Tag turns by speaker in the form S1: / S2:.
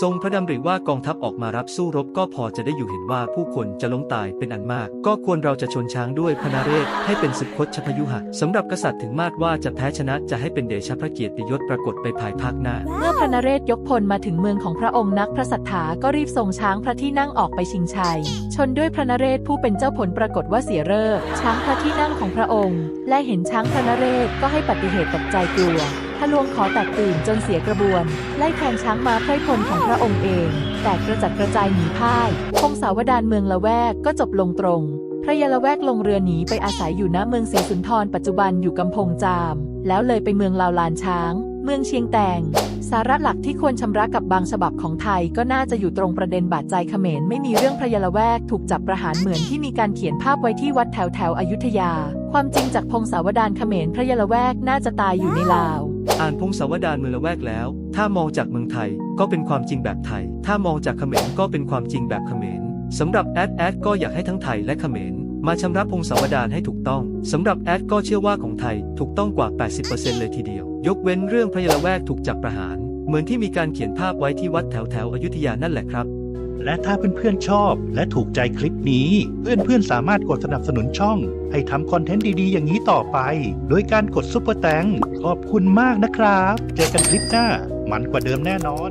S1: ทรงพระดำริว่ากองทัพออกมารับสู้รบก็พอจะได้อยู่เห็นว่าผู้คนจะล้มตายเป็นอันมาก ก็ควรเราจะชนช้างด้วยพนาเรศให้เป็นศึกคดชพยุหะสำหรับกษัตริย์ถึงมาดว่าจะแพ้ชนะจะให้เป็นเดชพระเกียรติยศปรากฏไปภายภาคหน้า
S2: เมื่อพระนเรศยกพลมาถึงเมืองของพระองค์นักพระสัทธาก็รีบส่งช้างพระที่นั่งออกไปชิงชัย ชนด้วยพระนเรศผู้เป็นเจ้าผลปรากฏว่าเสียเร่อช้างพระที่นั่งของพระองค์ และเห็นช้างพระนเรศก็ให้ปฏิเหตุตกใจกลัว ทะลวงขอแตกตื่นจนเสียกระบวน ไล่แทงช้างมาไพร่พลของพระองค์เอง แตกกระจัดกระจายหนีพ่ายพงศาวดารเมืองละแวกก็จบลงตรง พระยาละแวกลงเรือหนีไปอาศัยอยู่ณเมืองศรีสุนทรปัจจุบันอยู่กำพงจาม แล้วเลยไปเมืองลาวลานช้าง เมืองเชียงแตง สาระหลักที่ควรชำระกับบางฉบับของไทยก็น่าจะอยู่ตรงประเด็นบาดใจเขมรไม่มีเรื่องพระยาละแวกถูกจับประหารเหมือนที่มีการเขียนภาพไว้ที่วัดแถวแถวอยุธยา ความจริงจากพงศาวดารเขมรพระยาละแวกน่าจะตายอยู่ในลาว
S1: อ่านพงศาวดารเมืองละแวกแล้ว ถ้ามองจากเมืองไทยก็เป็นความจริงแบบไทย ถ้ามองจากเขมรก็เป็นความจริงแบบเขมรสำหรับแอดแอดก็อยากให้ทั้งไทยและเขมรมาชำระพงศาวดารให้ถูกต้องสำหรับแอดก็เชื่อว่าของไทยถูกต้องกว่า 80%เลยทีเดียว ยกเว้นเรื่องพระยาละแวกถูกจับประหาร เหมือนที่มีการเขียนภาพไว้ที่วัดแถวแถวอยุธยานั่นแหละครับ
S3: และถ้าเพื่อนๆชอบและถูกใจคลิปนี้ เพื่อนๆสามารถกดสนับสนุนช่อง ให้ทำคอนเทนต์ดีๆ อย่างนี้ต่อไป โดยการกดซุปเปอร์แตงขอบคุณมากนะครับ เจอกันคลิปหน้า มันกว่าเดิมแน่นอน